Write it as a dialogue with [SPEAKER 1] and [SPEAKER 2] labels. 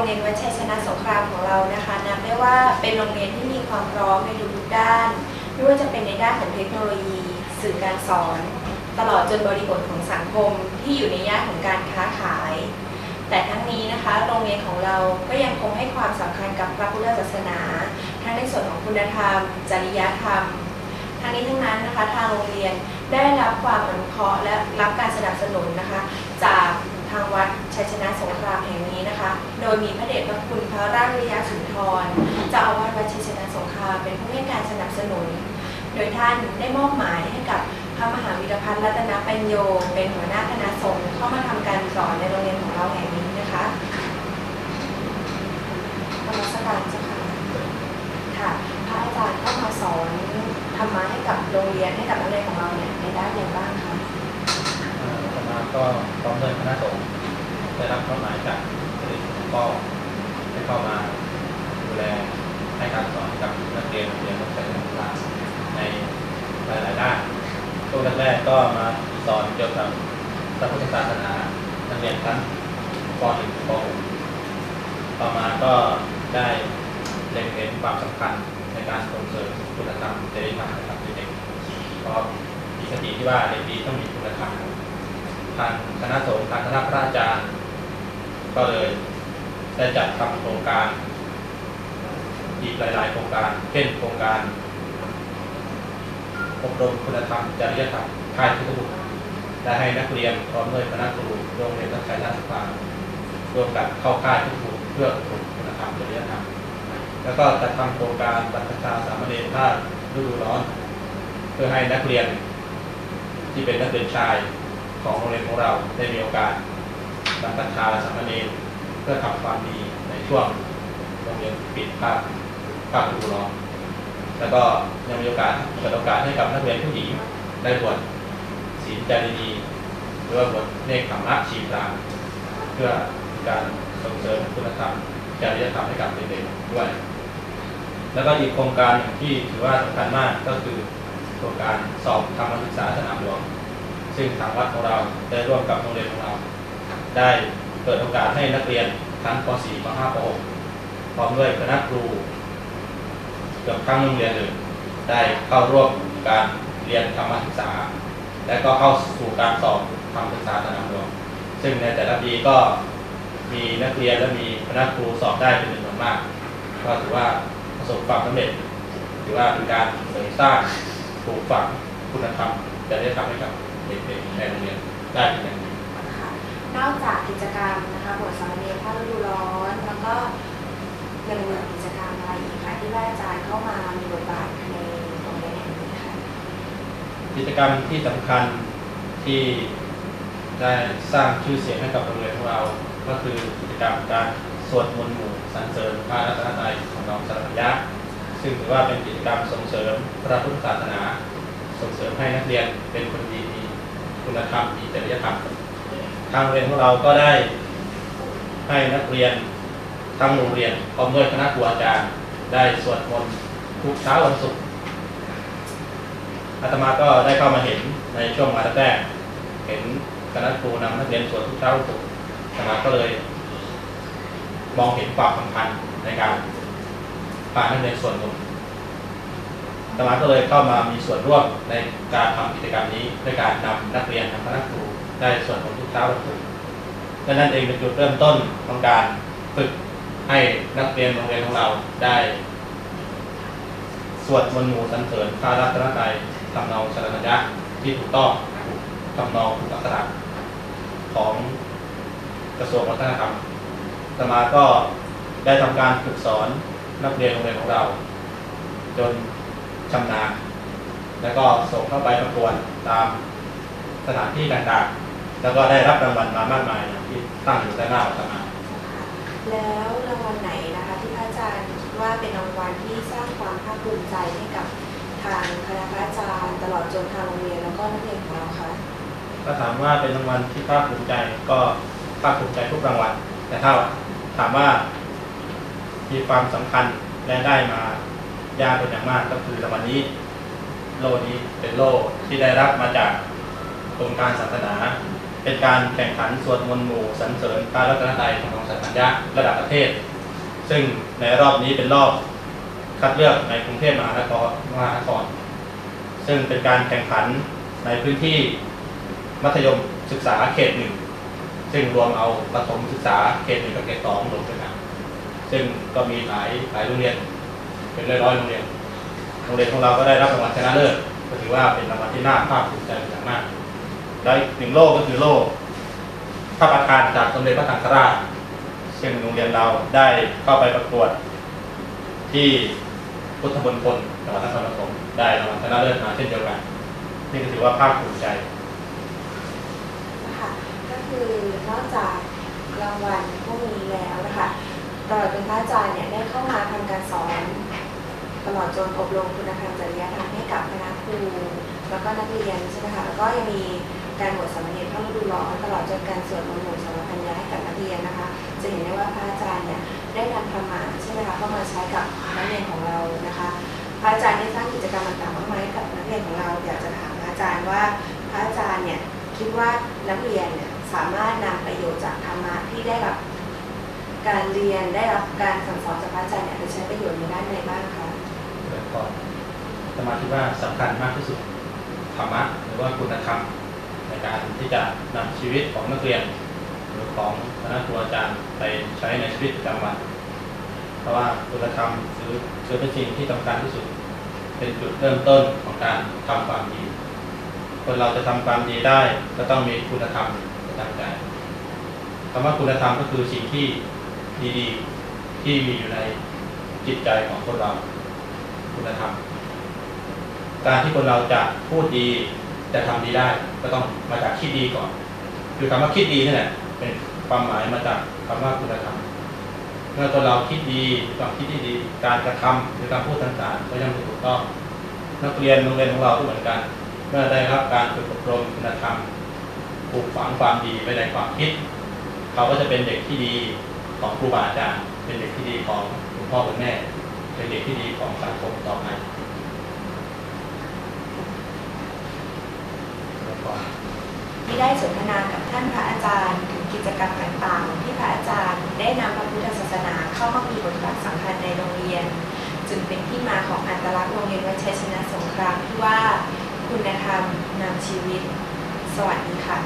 [SPEAKER 1] งเรียนวัดชัยชนะสงครามของเรานะคะนับได้ว่าเป็นโรงเรียนที่มีความพร้อมในทุกด้าน ไม่ว่าจะเป็นในด้านของเทคโนโลยี สื่อการสอน ตลอดจนบริบทของสังคมที่อยู่ในย่านของการค้าขาย แต่ทั้งนี้นะคะโรงเรียนของเราก็ยังคงให้ความสำคัญกับพระพุทธศาสนา ทั้งในส่วนของคุณธรรม จริยธรรมทั้งนี้ทั้งนั้นนะคะทางโรงเรียนได้รับความอนุเคราะห์และรับการสนับสนุนนะคะ ยมีพระเดชพระคุณพระราชวิริยสุนทรเจ้าอาวาสวัดชัยชนะสงครามเป็นผู้ให้การสนับสนุน โดยท่านได้มอบหมายให้กับพระมหาวีรพัฒน์รัตนปัญโย เป็นหัวหน้าคณะสงฆ์เข้ามาทำการสอนในโรงเรียนของเราแห่งนี้นะคะธรรมสการเจ้าค่ะค่ะ พระอาจารย์เข้ามาสอนธรรมะให้กับโรงเรียนให้กับนักเรียนของเราเนี่ยในด้านใดบ้างคะ
[SPEAKER 2] ต่อมาก็พร้อมด้วยคณะสงฆ์ได้รับมอบหมายจาก พระเดชหลวงพ่อให้เข้ามาดูแลให้การสอนกับนักเรียนโรงเรียนวัดชัยชนะสงคราในหลายๆด้านช่วงแรกๆก็มาสอนเกี่ยวกับพระพุทธศาสนานักเรียนชั้นป .1 ถึงป .6 ต่อมาก็ได้เล็งเห็นความสำคัญในการส่งเสริมคุณธรรมจริยธรรมให้กับเด็กเพราะมีสติที่ว่าเด็กดีต้องมีคุณธรรมทางคณะสงฆ์ทางคณะพระอาจารย์ ก็เลย ได้จัดทำโครงการ อีกหลาย ๆ โครงการ เช่นโครงการอบรมคุณธรรมจริยธรรมค่ายพุทธบุตรและให้นักเรียนพร้อมด้วยคณะครูโรงเรียนรัชชัยราชสภาร่วมกันเข้าค่ายพุทธบุตรเพื่ออบรมคุณธรรมจริยธรรมแล้วก็จัดทำโครงการบรรพชาสามเณรภาคฤดูร้อน เพื่อให้นักเรียน ที่เป็นนักเรียนชายของโรงเรียนของเราได้มีโอกาสบรรพชาสามเณร เพื่อทำความดีในช่วงโรงเรียนปิดภาคภาคฤดูร้อนแล้วก็ยังมีโอกาสเปิดโอกาสให้กับนักเรียนผู้หญิงได้บวชศีลจารีนีหรือว่าบวชเนกขมมะชีพรามเพื่อการส่งเสริมคุณธรรมจริยธรรมให้กับเด็กๆด้วย แล้วก็อีกโครงการหนึ่งที่ถือว่าสำคัญมากก็คือโครงการสอบธรรมศึกษาสนามหลวงซึ่งทางวัดของเราได้ร่วมกับโรงเรียนของเรา ได้ เปิดโอกาสให้นักเรียนชั้นป .4 ป .5 ป .6 พร้อมด้วยคณะครูเกือบทั้งโรงเรียนเลยได้เข้าร่วมการเรียนธรรมศึกษา และก็เข้าสู่การสอบธรรมศึกษาสนามหลวงซึ่งในแต่ละปีก็มีนักเรียนและมีคณะครูสอบได้เป็นจำนวนมากก็ถือว่าประสบความสำเร็จถือว่าเป็นการเสริมสร้างปลูกฝังคุณธรรมจะได้ทำให้กับเด็กๆในโรงเรียนได้เป็นอย่าง
[SPEAKER 1] นอกจากกิจกรรมนะคะบทสามเณรภาคฤดูร้อน แล้วก็ยังมีกิจกรรมอะไรอีกคะที่พระอาจารย์เข้ามามีบทบาทในโรงเรียนแห่งนี้คะ
[SPEAKER 2] กิจกรรมที่สำคัญที่ได้สร้างชื่อเสียงให้กับโรงเรียนของเรา ก็คือกิจกรรมการสวดมนต์หมู่สรรเสริญพระรัตนตรัยของน้องสารพัญญะซึ่งถือว่าเป็นกิจกรรมส่งเสริมพระพุทธศาสนา ส่งเสริมให้นักเรียนเป็นคนดีมีคุณธรรมมีจริยธรรม ทางโรงเรียนของเราก็ได้ ให้นักเรียนทั้งโรงเรียนพร้อมด้วยคณะครูอาจารย์ได้สวดมนต์ทุกเช้าวันศุกร์อาตมาก็ได้เข้ามาเห็นในช่วงมาแรกเห็นคณะครูนำนักเรียนสวดทุกเช้าวันศุกร์อาตมาก็เลย มองเห็นความสำคัญในการพานักเรียนสวดมนต์อาตมาก็เลยเข้ามามีส่วนร่วมในการทำกิจกรรมนี้ด้วยการนำนักเรียนทำคณะครู ได้ส่วดมนต์ทุกเช้าวันศุกร์และนั่นเองเป็นจุดเริ่มต้นของการฝึกให้นักเรียนโรงเรียนของเราได้ สวดมนต์หมู่สรรเสริญพระรัตนตรัยทำนองสรณยะที่ถูกต้องทำนองถูกอักขระของกระทรวงวัฒนธรรมอาตมาก็ได้ทำการฝึกสอนนักเรียนโรงเรียนของเรา จนชำนาญ แล้วก็ส่งเข้าไปประกวดตามสถานที่ต่างๆ แล้วก็ได้รับรางวัลมามากมายอย่างที่ตั้งอยู่ด้านหน้าอาตมา
[SPEAKER 1] แล้วรางวัลไหนนะคะที่พระอาจารย์คิดว่าเป็นรางวัลที่สร้างความภาคภูมิใจให้กับทางคณะพระอาจารย์ตลอดจนทางโรงเรียนแล้วก็นักเรียนของเราคะ
[SPEAKER 2] ถ้าถามว่าเป็นรางวัลที่ภาคภูมิใจก็ภาคภูมิใจทุกรางวัลแต่ถ้าถามว่ามีความสำคัญและได้มายากเป็นอย่างมากก็คือรางวัลนี้ โล่นี้เป็นโล่ที่ได้รับมาจากกรมการศาสนา เป็นการแข่งขันสวดมนต์หมู่สรรเสริญพระรัตนตรัยของสัตญะระดับประเทศ ซึ่งในรอบนี้เป็นรอบคัดเลือกในกรุงเทพมหานครมหานคร ซึ่งเป็นการแข่งขันในพื้นที่มัธยมศึกษาเขตหนึ่งซึ่งรวมเอาประถมศึกษาเขตหนึ่งกับเขตสองรวมกันซึ่งก็มีหลายหลายโรงเรียน เป็นร้อยๆโรงเรียนโรงเรียนของเราก็ได้รับรางวัลชนะเลิศก็ถือว่าเป็นรางวัลที่น่าภาคภูมิใจอย่างมาก และอีกหนึ่งโล่ก็คือโล่พระประธานจากสมเด็จพระสังฆราชซึ่งโรงเรียนเราได้เข้าไปประกวด ที่พุทธมณฑลจังหวัดนครปฐมได้รางวัลชนะเลิศมาเช่นเดียวกันนี่ก็ถือว่าภาคภูมิใจ
[SPEAKER 1] นะคะก็คือนอกจากรางวัลพวกนี้แล้วนะคะตลอดเป็นพระอาจารย์เนี่ยได้เข้ามาทำการสอนตลอดจนอบรมคุณธรรมจริยธรรมให้กับคณะครูแล้วก็นักเรียนใช่ไหมคะแล้วก็ยังมี การบวชสามเณรเข้าฤดูร้อนตลอดจนการสวดมนต์หมู่สารพันยาให้กับนักเรียนนะคะ จะเห็นได้ว่าพระอาจารย์เนี่ยได้นำธรรมะใช่ไหมคะเข้ามาใช้กับนักเรียนของเรานะคะ พระอาจารย์ได้สร้างกิจกรรมต่างๆมากมายให้กับนักเรียนของเราอยากจะถามพระอาจารย์ว่าพระอาจารย์เนี่ยคิดว่านักเรียนเนี่ยสามารถนำประโยชน์จากธรรมะที่ได้รับการเรียนได้รับการสั่งสอนจากพระอาจารย์เนี่ยไปใช้ประโยชน์ในด้านใดบ้างคะ
[SPEAKER 2] เกิดก่อนสมาธิว่าสำคัญมากที่สุดธรรมะหรือว่าคุณธรรม ในการที่จะนำชีวิตของนักเรียน หรือของคณะครูอาจารย์ไปใช้ในชีวิตประจำวัน เพราะว่าคุณธรรมหรือคือเป็นสิ่งที่สำคัญที่สุด เป็นจุดเริ่มต้นของการทำความดี คนเราจะทำความดีได้ก็ต้องมีคุณธรรมประจำใจคำว่าคุณธรรมก็คือสิ่งที่ดีๆที่มีอยู่ในจิตใจของคนเรา คุณธรรม การที่คนเราจะพูดดี จะทำดีได้ก็ต้องมาจากคิดดีก่อน คือคำว่าคิดดีนี่แหละเป็นความหมายมาจากคำว่าคุณธรรมเมื่อตัวเราคิดดีความคิดที่ดี การกระทำหรือการพูดต่างๆก็ย่อมถูกต้องนักเรียนโรงเรียนของเราก็เหมือนกัน เมื่อได้รับการฝึกอบรมคุณธรรมปลูกฝังความดีไว้ในความคิด เขาก็จะเป็นเด็กที่ดีของครูบาอาจารย์เป็นเด็กที่ดีของคุณพ่อคุณแม่ เป็นเด็กที่ดีของสังคมต่อไปแล้วก็
[SPEAKER 1] ที่ ได้สนทนากับท่านพระอาจารย์ ถึงกิจกรรมต่างๆ ที่พระอาจารย์ได้นำพระพุทธศาสนาเข้ามามีบทบาทสำคัญในโรงเรียน จึงเป็นที่มาของอัตลักษณ์โรงเรียนวัดชัยชนะสงครามที่ว่า คุณธรรมนำชีวิต สวัสดีค่ะ